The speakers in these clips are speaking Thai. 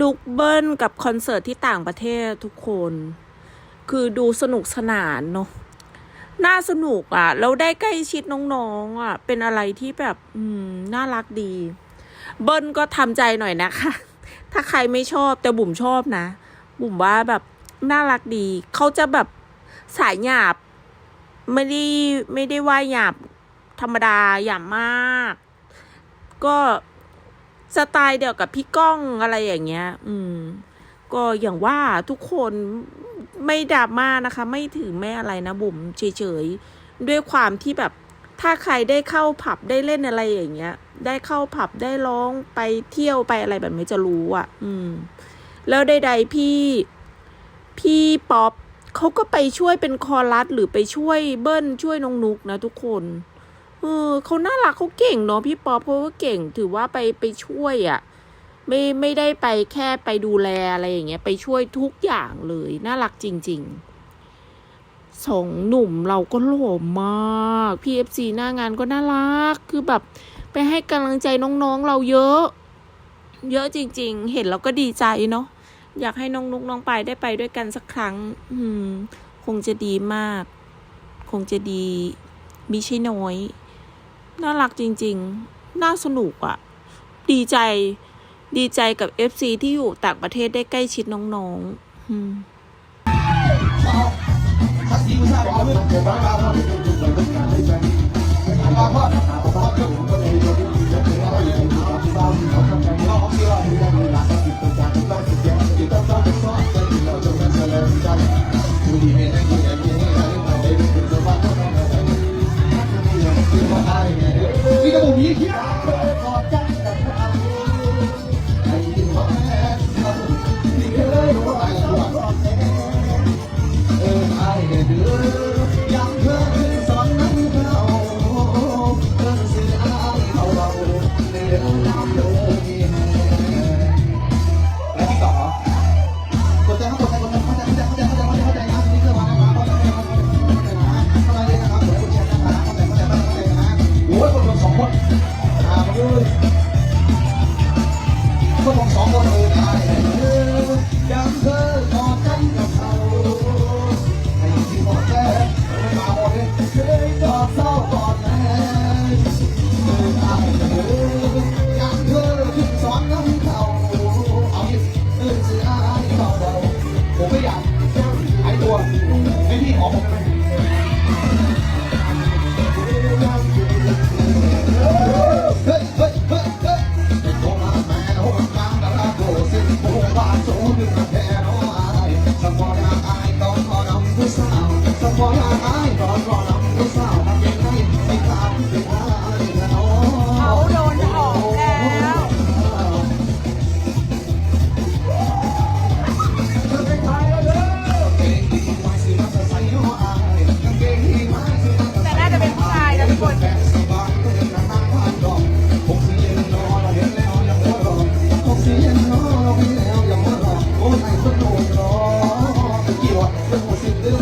ดุกเบิ้ลกับคอนเสิร์ตที่ต่างประเทศทุกคน คือดูสนุกสนานเนาะน่าสนุกอะ่ะแล้วได้ใกล้ชิดน้องๆอะ่ะ เป็นอะไรที่แบบ อืม น่ารักดี เบิ้ลก็ทำใจหน่อยนะคะ ถ้าใครไม่ชอบแต่บุ๋มชอบนะ บุ๋มว่าแบบน่ารักดี เขาจะแบบสายหยาบ ไม่ได้ไม่ได้ว่าหยาบธรรมดาหยาบมาก ก็ สไตล์เดียวกับพี่ก้องอะไรอย่างเงี้ย อืม ก็อย่างว่าทุกคนไม่ดราม่านะคะ ไม่ถือไม่อะไรนะบุ๋มเฉยๆ ด้วยความที่แบบถ้าใครได้เข้าผับได้เล่นอะไรอย่างเงี้ย ได้เข้าผับได้ร้องไปเที่ยวไปอะไรแบบนี้จะรู้อะ อืม แล้วใดๆพี่พี่ป๊อปเขาก็ไปช่วยเป็นคอรัสหรือไปช่วยเบิ้ลช่วยน้องนุกนะทุกคน เออเขาน่ารักเขาเก่งเนาะพี่ป๊อปเขาก็เก่งถือว่าไปไปช่วยอะ่ะ ไม่ไม่ได้ไปแค่ไปดูแลอะไรอย่างเงี้ย ไปช่วยทุกอย่างเลย น่ารักจริง ๆสองหนุ่มเราก็หล่อมากพีเอฟซีหน้างานก็น่ารักคือแบบไปให้กำลังใจน้องๆเราเยอะ เยอะจริง ๆ เห็นแล้วก็ดีใจเนาะอยากให้น้องนุกน้องไปายได้ไปด้วยกันสักครั้ง อืม คงจะดีมาก คงจะดีมิใช่น้อย น่ารักจริง ๆ น่าสนุกอะ่ะ ดีใจ ดีใจกับ FC ที่อยู่ต่างประเทศได้ใกล้ชิดน้องๆอืมนี่กาน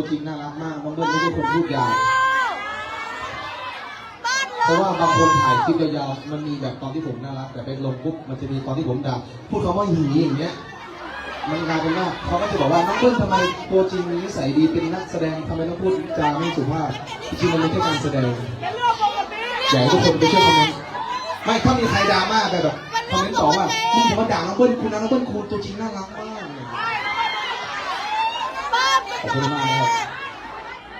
ตัวจริงน่ารักมากน้องเบิ้ลไม่ใช่คนพูดยาวเพราะว่าบางคนถ่ายคลิปยาวๆมันมีแบบตอนที่ผมน่ารัก แต่ไปลงปุ๊บมันจะมีตอนที่ผมด่าพูดคำว่าหีอย่างเงี้ยมันกลายเป็นว่าเขาก็จะบอกว่าน้องเบิ้ลทำไมตัวจริงมีนิสัยดีเป็นนักแสดงทำไมต้องพูดจาไม่สุภาพจริงๆมันเป็นแค่การแสดงอยากให้ทุกคนไปช่วยคอมเมนต์ไม่ถ้ามีใครดราม่าไปแบบคอมเมนต์ต่อว่ามึงอย่ามาด่าน้องเบิ้ลคุณนะน้องเบิ้ลคุณตัวจริงน่ารักมาก ขอบคุณมากนะครับ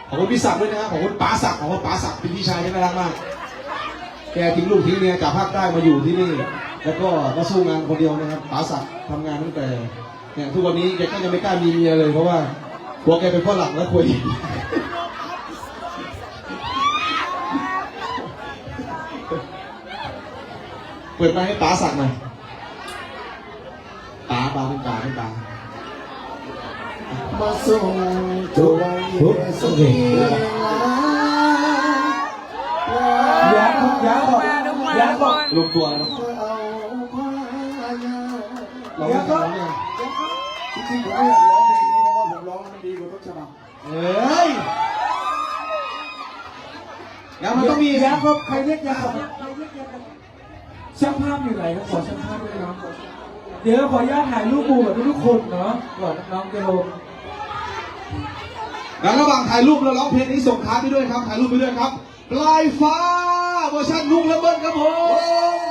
ขอบคุณพี่ศักดิ์ด้วยนะครับขอบคุณป๋าศักดิ์ขอบคุณป๋าศักดิ์เป็นพี่ชายที่น่ารักมาก แกทิ้งลูกทิ้งเมียจากภาคใต้มาอยู่ที่นี่ แล้วก็มาสู้งานคนเดียวนะครับป๋าศักดิ์ทำงานตั้งแต่เนี่ยทุกวันนี้แกก็ยังไม่กล้ามีเมียเลยเพราะว่าหัวแกเป็นฝรั่งแล้วคุยเปิดมาให้ป๋าศักดิ์หน่อยป๋าป๋าเป็นป๋าเป็นป๋า มาส่งตัวสุดที่ยักษ์ยักษ์บอกยักษ์บอกตัวแล้วเอาผ้ายาเราไม่ทำแล้วเนี่ยจริงๆผมไม่อยากร้องเพลงนี้เพราะว่าผมร้องมันดีกว่าต้นฉบับเฮ้ยแล้วมันต้องมียักษ์บใครเรียกยักบใครเรียกยักษ์ช่างภาพอยู่ไหนครับขอช่างภาพด้วยเนาะ เดี๋ยวขออนุญาตถ่ายรูปหมู่กับทุกๆคนเนาะก่อนน้องเจะลงแล้วระหว่างถ่ายรูปเราร้องเพลงนี้ส่งท้ายไปด้วยครับ ถ่ายรูปไปด้วยครับ ปลายฟ้าเวอร์ชันลุงระเบิดครับผม